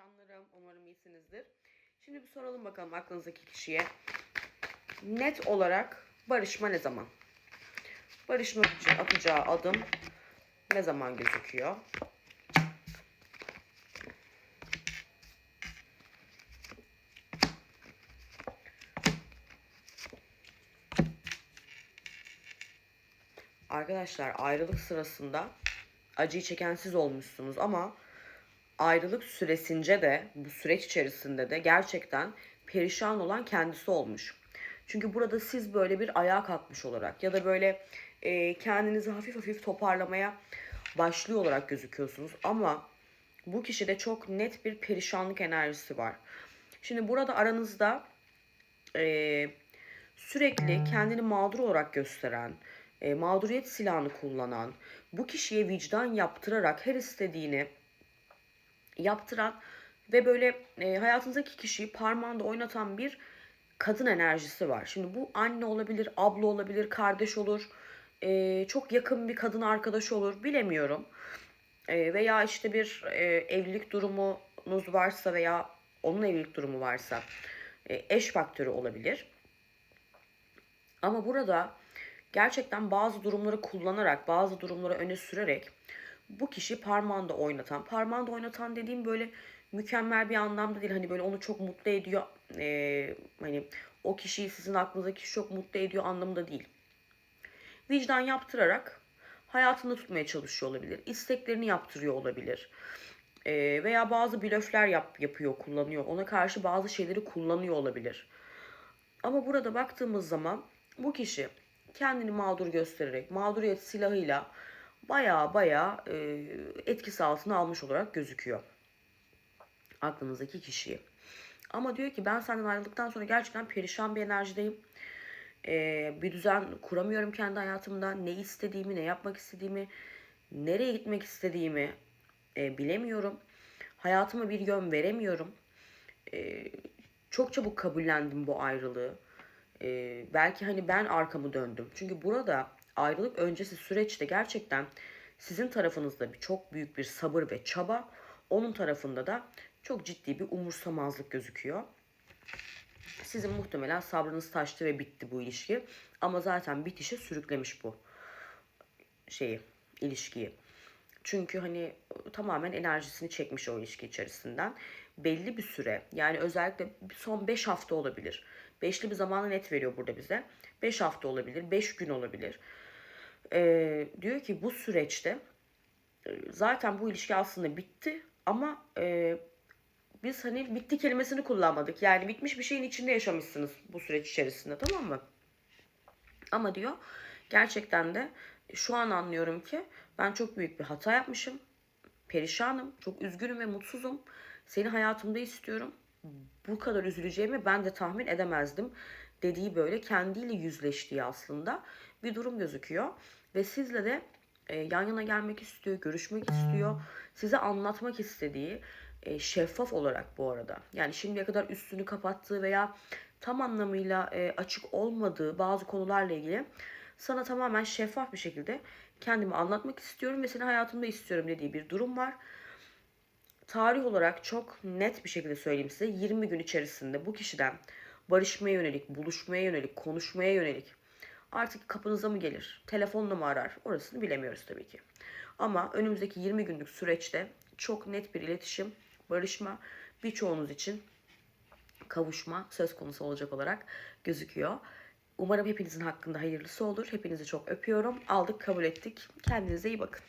canlarım. Umarım iyisinizdir. Şimdi bir soralım bakalım aklınızdaki kişiye. Net olarak barışma ne zaman? Barışmak için atacağı adım ne zaman gözüküyor? Arkadaşlar ayrılık sırasında acıyı çeken siz olmuşsunuz ama ayrılık süresince de bu süreç içerisinde de gerçekten perişan olan kendisi olmuş. Çünkü burada siz böyle bir ayağa kalkmış olarak ya da böyle e, kendinizi hafif hafif toparlamaya başlıyor olarak gözüküyorsunuz. Ama bu kişide çok net bir perişanlık enerjisi var. Şimdi burada aranızda e, sürekli kendini mağdur olarak gösteren, e, mağduriyet silahını kullanan, bu kişiye vicdan yaptırarak her istediğini yaptıran ve böyle e, hayatınızdaki kişiyi parmağında oynatan bir kadın enerjisi var. Şimdi bu anne olabilir, abla olabilir, kardeş olur, e, çok yakın bir kadın arkadaş olur, bilemiyorum. E, veya işte bir e, evlilik durumunuz varsa veya onun evlilik durumu varsa e, eş faktörü olabilir. Ama burada gerçekten bazı durumları kullanarak, bazı durumları öne sürerek bu kişi parmağında oynatan, parmağında oynatan dediğim böyle mükemmel bir anlamda değil. Hani böyle onu çok mutlu ediyor. Ee, hani o kişiyi sizin aklınızdaki kişi çok mutlu ediyor anlamında değil. Vicdan yaptırarak hayatında tutmaya çalışıyor olabilir. İsteklerini yaptırıyor olabilir. Ee, veya bazı blöfler yap, yapıyor, kullanıyor. Ona karşı bazı şeyleri kullanıyor olabilir. Ama burada baktığımız zaman bu kişi kendini mağdur göstererek, mağduriyet silahıyla baya baya e, etkisi altına almış olarak gözüküyor. Aklınızdaki kişiyi. Ama diyor ki ben senden ayrıldıktan sonra gerçekten perişan bir enerjideyim. E, bir düzen kuramıyorum kendi hayatımda. Ne istediğimi, ne yapmak istediğimi, nereye gitmek istediğimi e, bilemiyorum. Hayatıma bir yön veremiyorum. E, çok çabuk kabullendim bu ayrılığı. E, belki hani ben arkamı döndüm. Çünkü burada ayrılık öncesi süreçte gerçekten sizin tarafınızda bir çok büyük bir sabır ve çaba, onun tarafında da çok ciddi bir umursamazlık gözüküyor. Sizin muhtemelen sabrınız taştı ve bitti bu ilişki. Ama zaten bitişe sürüklemiş bu şeyi, ilişkiyi. Çünkü hani tamamen enerjisini çekmiş o ilişki içerisinden. Belli bir süre yani özellikle son 5 hafta olabilir. Beşli bir zamanı net veriyor burada bize. 5 hafta olabilir, 5 gün olabilir. Ee, diyor ki bu süreçte e, zaten bu ilişki aslında bitti ama e, biz hani bitti kelimesini kullanmadık. Yani bitmiş bir şeyin içinde yaşamışsınız bu süreç içerisinde tamam mı? Ama diyor gerçekten de şu an anlıyorum ki ben çok büyük bir hata yapmışım. Perişanım, çok üzgünüm ve mutsuzum. Seni hayatımda istiyorum. Bu kadar üzüleceğimi ben de tahmin edemezdim dediği böyle kendiyle yüzleştiği aslında bir durum gözüküyor. Ve sizle de e, yan yana gelmek istiyor, görüşmek istiyor. Size anlatmak istediği e, şeffaf olarak bu arada. Yani şimdiye kadar üstünü kapattığı veya tam anlamıyla e, açık olmadığı bazı konularla ilgili sana tamamen şeffaf bir şekilde kendimi anlatmak istiyorum ve seni hayatımda istiyorum dediği bir durum var. Tarih olarak çok net bir şekilde söyleyeyim size 20 gün içerisinde bu kişiden barışmaya yönelik, buluşmaya yönelik, konuşmaya yönelik artık kapınıza mı gelir, telefonla mı arar orasını bilemiyoruz tabii ki. Ama önümüzdeki 20 günlük süreçte çok net bir iletişim, barışma birçoğunuz için kavuşma söz konusu olacak olarak gözüküyor. Umarım hepinizin hakkında hayırlısı olur. Hepinizi çok öpüyorum. Aldık, kabul ettik. Kendinize iyi bakın.